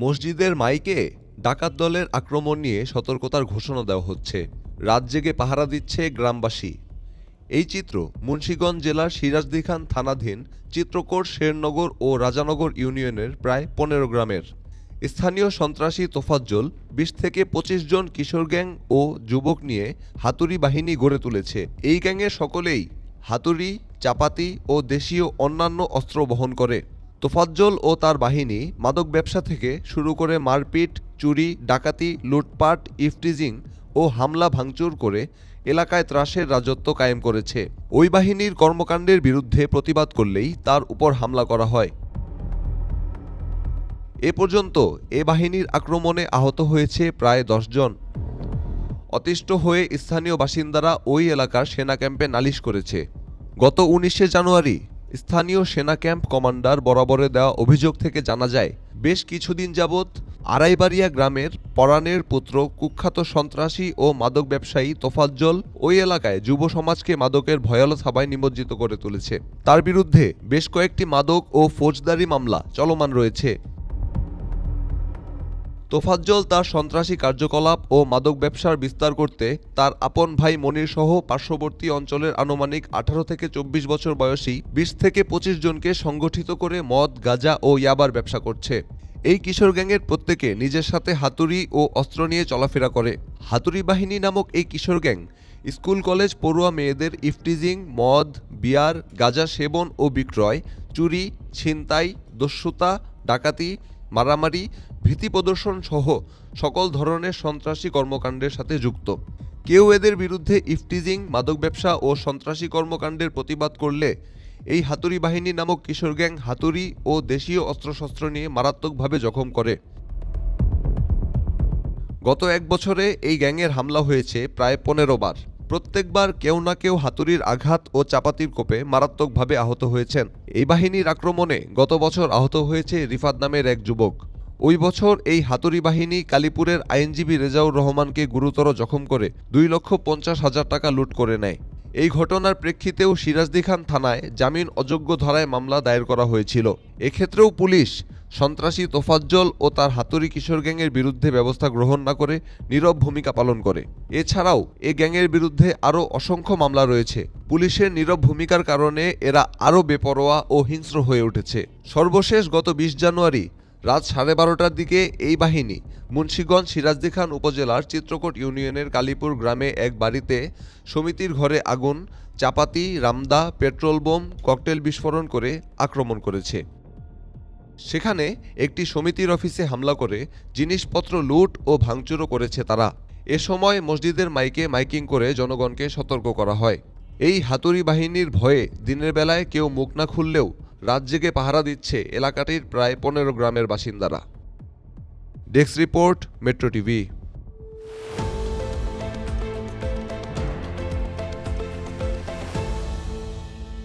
মসজিদের মাইকে ডাকাত দলের আক্রমণ নিয়ে সতর্কতার ঘোষণা দেওয়া হচ্ছে। রাত জেগে পাহারা দিচ্ছে গ্রামবাসী। এই চিত্র মুন্সীগঞ্জ জেলার সিরাজদি খান থানাধীন চিত্রকোট শেরনগর ও রাজানগর ইউনিয়নের প্রায় পনেরো গ্রামের। স্থানীয় সন্ত্রাসী তোফাজ্জল বিশ থেকে পঁচিশ জন কিশোর গ্যাং ও যুবক নিয়ে হাতুড়ি বাহিনী গড়ে তুলেছে। এই গ্যাংয়ের সকলেই হাতুড়ি, চাপাতি ও দেশীয় অন্যান্য অস্ত্র বহন করে। তোফাজ্জল ও তার বাহিনী মাদক ব্যবসা থেকে শুরু করে মারপিট, চুরি, ডাকাতি, লুটপাট, ইফটিজিং ও হামলা ভাঙচুর করে এলাকায় ত্রাসের রাজত্ব কায়েম করেছে। ওই বাহিনীর কর্মকাণ্ডের বিরুদ্ধে প্রতিবাদ করলেই তার উপর হামলা করা হয়। এ পর্যন্ত এ বাহিনীর আক্রমণে আহত হয়েছে প্রায় জন। অতিষ্ঠ হয়ে স্থানীয় বাসিন্দারা ওই এলাকার সেনা ক্যাম্পে নালিশ করেছে। গত উনিশে জানুয়ারি স্থানীয় সেনা ক্যাম্প কমান্ডার বরাবরে দেওয়া অভিযোগ থেকে জানা যায়, বেশ কিছুদিন যাবৎ আড়াইবাড়িয়া গ্রামের পরাণের পুত্র কুখ্যাত সন্ত্রাসী ও মাদক ব্যবসায়ী তোফাজ্জল ওই এলাকায় যুব সমাজকে মাদকের ভয়াল থাবায় নিমজ্জিত করে তুলেছে। তার বিরুদ্ধে বেশ কয়েকটি মাদক ও ফৌজদারি মামলা চলমান রয়েছে। তোফাজ্জল তার সন্ত্রাসী কার্যকলাপ ও মাদক ব্যবসার বিস্তার করতে তার আপন ভাই মনির সহ পার্শ্ববর্তী অঞ্চলের আনুমানিক আঠারো থেকে চব্বিশ বছর বয়সী বিশ থেকে পঁচিশ জনকে সংগঠিত করে মদ, গাঁজা ও ইয়াবার ব্যবসা করছে। এই কিশোর গ্যাংয়ের প্রত্যেকে নিজের সাথে হাতুড়ি ও অস্ত্র নিয়ে চলাফেরা করে। হাতুড়ি বাহিনী নামক এই কিশোর গ্যাং স্কুল, কলেজ, পড়ুয়া মেয়েদের ইফটিজিং, মদ, বিয়ার, গাঁজা সেবন ও বিক্রয়, চুরি, ছিনতাই, দস্যুতা, ডাকাতি, মারামারি ভীতি প্রদর্শন সহ সকল ধরনের সন্ত্রাসী কর্মকাণ্ডের সাথে যুক্ত। কেউ এদের বিরুদ্ধে ইফটিজিং, মাদক ব্যবসা ও সন্ত্রাসী কর্মকাণ্ডের প্রতিবাদ করলে এই হাতুড়ি বাহিনী নামক কিশোর গ্যাং হাতুড়ি ও দেশীয় অস্ত্রশস্ত্র নিয়ে মারাত্মকভাবে জখম করে। গত এক বছরে এই গ্যাংয়ের হামলা হয়েছে প্রায় পনেরো বার। প্রত্যেকবার কেউ না কেউ হাতুড়ির আঘাত ও চাপাতির কোপে মারাত্মকভাবে আহত হয়েছেন। এই বাহিনীর আক্রমণে গত বছর আহত হয়েছে রিফাত নামের এক যুবক। ওই বছর এই হাতুড়ি বাহিনী কালীপুরের আইনজীবী রেজাউর রহমানকে গুরুতর জখম করে দুই লক্ষ পঞ্চাশ হাজার টাকা লুট করে নেয়। এই ঘটনার প্রেক্ষিতেও সিরাজদি খান থানায় জামিন অযোগ্য ধারায় মামলা দায়ের করা হয়েছিল। এক্ষেত্রেও পুলিশ, সন্ত্রাসী তোফাজ্জল ও তার হাতুড়ি কিশোর গ্যাংয়ের বিরুদ্ধে ব্যবস্থা গ্রহণ না করে নীরব ভূমিকা পালন করে। এছাড়াও এ গ্যাংয়ের বিরুদ্ধে আরও অসংখ্য মামলা রয়েছে। পুলিশের নীরব ভূমিকার কারণে এরা আরও বেপরোয়া ও হিংস্র হয়ে উঠেছে। সর্বশেষ গত বিশ জানুয়ারি রাত সাড়ে বারোটার দিকে এই বাহিনী মুন্সীগঞ্জ সিরাজদি খান উপজেলার চিত্রকোট ইউনিয়নের কালীপুর গ্রামে এক বাড়িতে সমিতির ঘরে আগুন, চাপাতি, রামদা, পেট্রোল বোম, ককটেল বিস্ফোরণ করে আক্রমণ করেছে। সেখানে একটি সমিতির অফিসে হামলা করে জিনিসপত্র লুট ও ভাঙচুরও করেছে তারা। এ সময় মসজিদের মাইকে মাইকিং করে জনগণকে সতর্ক করা হয়। এই হাতুড়ি বাহিনীর ভয়ে দিনের বেলায় কেউ মুখ না খুললেও রাজ্যেকে পাহারা দিচ্ছে এলাকাটির প্রায় পনেরো গ্রামের বাসিন্দারা। Desk report metro TV.